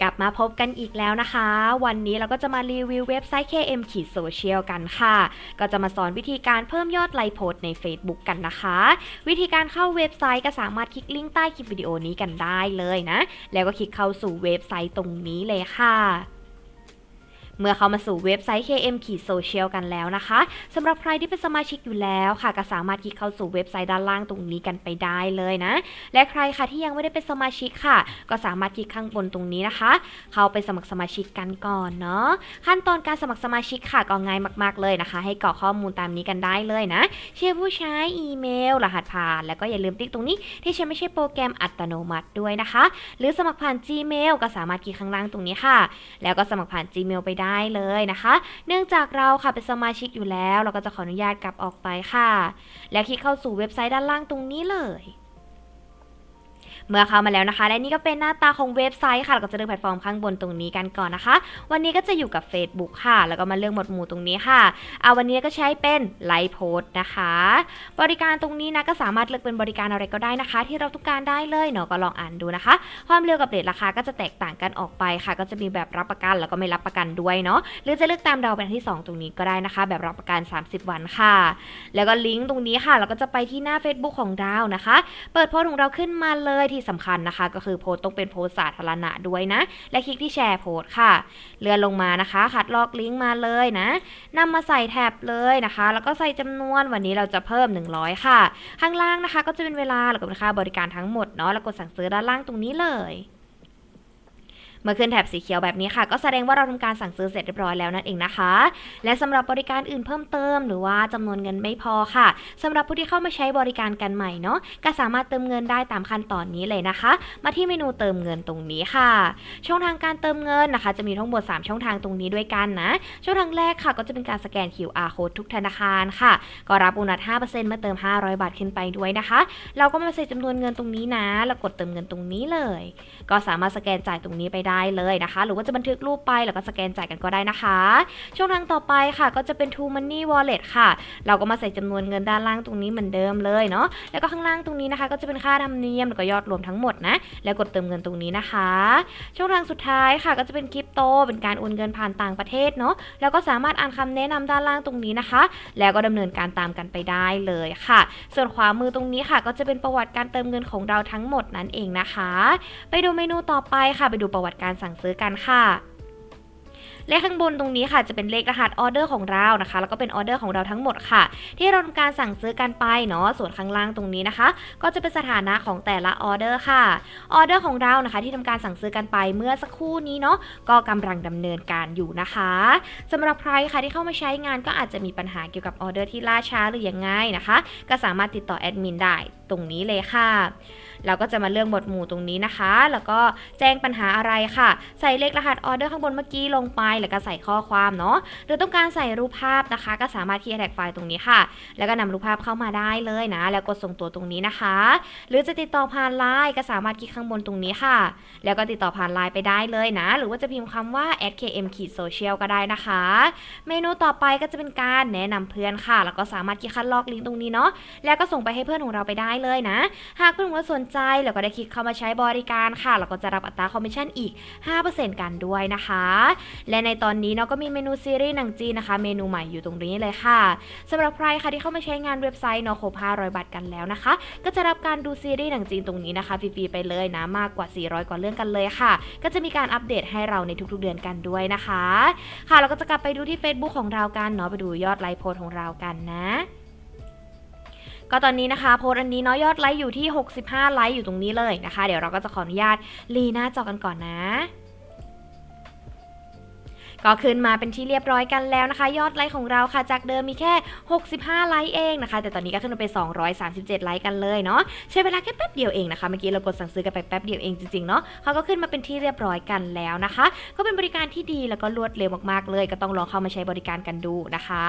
กลับมาพบกันอีกแล้วนะคะ วันนี้เราก็จะมารีวิวเว็บไซต์ KM ขีดโซเชียลกันค่ะ ก็จะมาสอนวิธีการเพิ่มยอดไลค์โพสใน Facebook กันนะคะ วิธีการเข้าเว็บไซต์ก็สามารถคลิกลิงก์ใต้คลิปวิดีโอนี้กันได้เลยนะ แล้วก็คลิกเข้าสู่เว็บไซต์ตรงนี้เลยค่ะ เมื่อเข้ามาสู่เว็บไซต์ KM ขีดโซเชียลกันแล้วนะคะสำหรับใครที่เป็นสมาชิกอยู่แล้วค่ะ ก็สามารถคลิกเข้าสู่เว็บไซต์ด้านล่างตรงนี้กันไปได้เลยนะ และใครค่ะที่ยังไม่ได้เป็นสมาชิกค่ะ ก็สามารถคลิกข้างบนตรงนี้นะคะ เข้าไปสมัครสมาชิกกันก่อนเนาะขั้นตอนการสมัครสมาชิกค่ะก็ง่ายมากๆเลยนะคะ ให้กรอกข้อมูลตามนี้กันได้เลยนะชื่อผู้ใช้อีเมล รหัสผ่าน แล้วก็อย่าลืมติ๊กตรงนี้ ที่ใช้ไม่ใช่โปรแกรมอัตโนมัติด้วยนะคะ หรือสมัครผ่าน Gmail ก็สามารถคลิกข้างล่างตรงนี้ค่ะ แล้วก็สมัครผ่าน Gmail ไปได้ได้เลยนะคะ เนื่องจากเราค่ะเป็นสมาชิกอยู่แล้ว เราก็จะขออนุญาตกลับออกไปค่ะ แล้วคลิกเข้าสู่เว็บไซต์ด้านล่างตรงนี้เลย เมื่อเข้ามาแล้วนะคะ และนี่ก็เป็นหน้าตาของเว็บไซต์ค่ะเราก็จะเลือกแพลตฟอร์มข้างบนตรงนี้กันก่อนนะคะ วันนี้ก็จะอยู่กับ Facebook ค่ะ แล้วก็มาเลือกหมวดหมู่ตรงนี้ค่ะเอาวันนี้ก็ใช้เป็นไลฟ์โพสนะคะ บริการตรงนี้นะก็สามารถเลือกเป็นบริการอะไรก็ได้นะคะ ที่เราต้องการได้เลยเนาะก็ลองอ่านดูนะคะ ความเร็วกับเรทราคาก็จะแตกต่างกันออกไปค่ะ ก็จะมีแบบรับประกันแล้วก็ไม่รับประกันด้วยเนาะหรือจะเลือกตามเราเป็นอันที่ 2 ตรงนี้ก็ได้นะคะ แบบรับประกัน 30 วันค่ะ แล้วก็ลิงก์ตรงนี้ค่ะ เราก็จะไปที่หน้า Facebook ของเรานะคะ เปิดโพสต์ของเราขึ้นมาเลยที่สำคัญนะคะ ก็คือโพสต์ต้องเป็นโพสต์สาธารณะด้วยนะ และคลิกที่แชร์โพสต์ค่ะ เลื่อนลงมานะคะ คัดลอกลิงก์มาเลยนะนำมาใส่แท็บเลยนะคะ แล้วก็ใส่จำนวนวันนี้เราจะเพิ่ม 100 ค่ะ ข้างล่างนะคะ ก็จะเป็นเวลาแล้วก็เป็นค่าบริการทั้งหมดเนาะแล้วกดสั่งซื้อด้านล่างตรงนี้เลย เมื่อขึ้นแถบสีเขียวแบบนี้ค่ะ ก็แสดงว่าเราทำการสั่งซื้อเสร็จเรียบร้อยแล้วนั่นเองนะคะ และสำหรับบริการอื่นเพิ่มเติม หรือว่าจำนวนเงินไม่พอค่ะสำหรับผู้ที่เข้ามาใช้บริการกันใหม่เนาะก็สามารถเติมเงินได้ตามขั้นตอนนี้เลยนะคะ มาที่เมนูเติมเงินตรงนี้ค่ะ ช่องทางการเติมเงินนะคะ จะมีทั้งหมด 3 ช่องทางตรงนี้ด้วยกันนะ ช่องทางแรกค่ะ ก็จะเป็นการสแกน QR code ทุกธนาคารค่ะ ก็รับโบนัส5%เมื่อเติม 500 บาทขึ้นไปด้วยนะคะ เราก็มาใส่จำนวนเงินตรงนี้นะ แล้วกดเติมเงินตรงนี้เลย ก็สามารถสแกนจ่ายตรงนี้ไปได้เลยนะคะ หรือว่าจะบันทึกรูปไปแล้วก็สแกนจ่ายกันก็ได้นะคะ ช่องทางต่อไปค่ะก็จะเป็น True Money Wallet ค่ะ เราก็มาใส่จำนวนเงินด้านล่างตรงนี้เหมือนเดิมเลยเนาะแล้วก็ข้างล่างตรงนี้นะคะ ก็จะเป็นค่าธรรมเนียมแล้วก็ยอดรวมทั้งหมดนะแล้วกดเติมเงินตรงนี้นะคะ ช่องทางสุดท้ายค่ะ ก็จะเป็นคริปโต เป็นการโอนเงินผ่านต่างประเทศเนาะแล้วก็สามารถอ่านคำแนะนำด้านล่างตรงนี้นะคะ แล้วก็ดำเนินการตามกันไปได้เลยค่ะ ส่วนขวามือตรงนี้ค่ะ ก็จะเป็นประวัติการเติมเงินของเราทั้งหมดนั่นเองนะคะ ไปดูเมนูต่อไปค่ะ ไปดูประวัติการสั่งซื้อกันค่ะเลขข้างบนตรงนี้ค่ะจะเป็นเลขรหัสออเดอร์ของเรานะคะ แล้วก็เป็นออเดอร์ของเราทั้งหมดค่ะ ที่เราทำการสั่งซื้อกันไปเนาะส่วนข้างล่างตรงนี้นะคะ ก็จะเป็นสถานะของแต่ละออเดอร์ค่ะออเดอร์ของเรานะคะ ที่ทำการสั่งซื้อกันไปเมื่อสักครู่นี้เนาะก็กำลังดำเนินการอยู่นะคะสำหรับใครค่ะที่เข้ามาใช้งานก็อาจจะมีปัญหาเกี่ยวกับออเดอร์ที่ล่าช้าหรือยังไงนะคะ ก็สามารถติดต่อแอดมินได้ตรงนี้เลยค่ะเราก็จะมาเลือกหมวดหมู่ตรงนี้นะคะ แล้วก็แจ้งปัญหาอะไรค่ะ ใส่เลขรหัสออเดอร์ข้างบนเมื่อกี้ลงไป แล้วก็ใส่ข้อความเนาะ หรือต้องการใส่รูปภาพนะคะ ก็สามารถคลิกแท็กไฟล์ตรงนี้ค่ะ แล้วก็นำรูปภาพเข้ามาได้เลยนะ แล้วกดส่งตัวตรงนี้นะคะ หรือจะติดต่อผ่านไลน์ก็สามารถคลิกข้างบนตรงนี้ค่ะ แล้วก็ติดต่อผ่านไลน์ไปได้เลยนะ หรือว่าจะพิมพ์คำว่า @km ขีด social ก็ได้นะคะ เมนูต่อไปก็จะเป็นการแนะนำเพื่อนค่ะ แล้วก็สามารถคลิกคัดลอกลิงก์ตรงนี้เนาะ แล้วก็ส่งไปให้เพื่อนของเราไปได้เลยนะ หากเพื่อนของเราสนใจแล้วก็ได้คลิกเข้ามาใช้บริการค่ะ แล้วก็จะรับอัตราคอมมิชชั่นอีก 5%กันด้วยนะคะ และในตอนนี้เนาะก็มีเมนูซีรีส์หนังจีนนะคะ เมนูใหม่อยู่ตรงนี้เลยค่ะสำหรับใครค่ะที่เข้ามาใช้งานเว็บไซต์เนาะครบ500 บาทกันแล้วนะคะ ก็จะรับการดูซีรีส์หนังจีนตรงนี้นะคะฟรีๆไปเลยนะมากกว่า 400 กว่าเรื่องกันเลยค่ะ ก็จะมีการอัปเดตให้เราในทุกๆเดือนกันด้วยนะคะ ค่ะเราก็จะกลับไปดูที่ Facebook ของเรากันเนาะไปดูยอดไลค์โพสของเรากันนะ ก็ตอนนี้นะคะโพสต์อันนี้เนาะยอดไลค์อยู่ที่ 65 ไลค์อยู่ตรงนี้เลยนะคะ เดี๋ยวเราก็จะขออนุญาตรีหน้าจอกันก่อนนะ ก็ขึ้นมาเป็นที่เรียบร้อยกันแล้วนะคะ ยอดไลค์ของเราค่ะ จากเดิมมีแค่ 65 ไลค์เองนะคะ แต่ตอนนี้ก็ขึ้นมาเป็น 237 ไลค์กันเลยเนาะใช้เวลาแค่แป๊บเดียวเองนะคะ เมื่อกี้เรากดสั่งซื้อกันไปแป๊บเดียวเองจริงๆเนาะเขาก็ขึ้นมาเป็นที่เรียบร้อยกันแล้วนะคะ ก็เป็นบริการที่ดีแล้วก็รวดเร็วมากๆเลย ก็ต้องลองเข้ามาใช้บริการกันดูนะคะ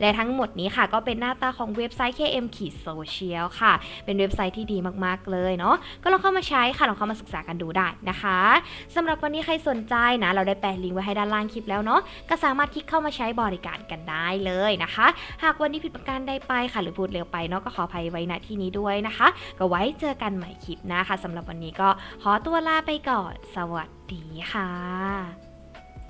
และทั้งหมดนี้ค่ะก็เป็นหน้าตาของเว็บไซต์ KM ขีดโซเชียลค่ะ เป็นเว็บไซต์ที่ดีมากๆเลยเนาะก็ลองเข้ามาใช้ค่ะลองเข้ามาศึกษากันดูได้นะคะสำหรับวันนี้ใครสนใจนะเราได้แปะลิงก์ไว้ให้ด้านล่างคลิปแล้วเนาะก็สามารถคลิกเข้ามาใช้บริการกันได้เลยนะคะ หากวันนี้ผิดประการใดไปค่ะ หรือพูดเร็วไปเนาะก็ขออภัยไว้ณที่นี้ด้วยนะคะ ก็ไว้เจอกันใหม่คลิปนะค่ะสำหรับวันนี้ก็ขอตัวลาไปก่อน สวัสดีค่ะ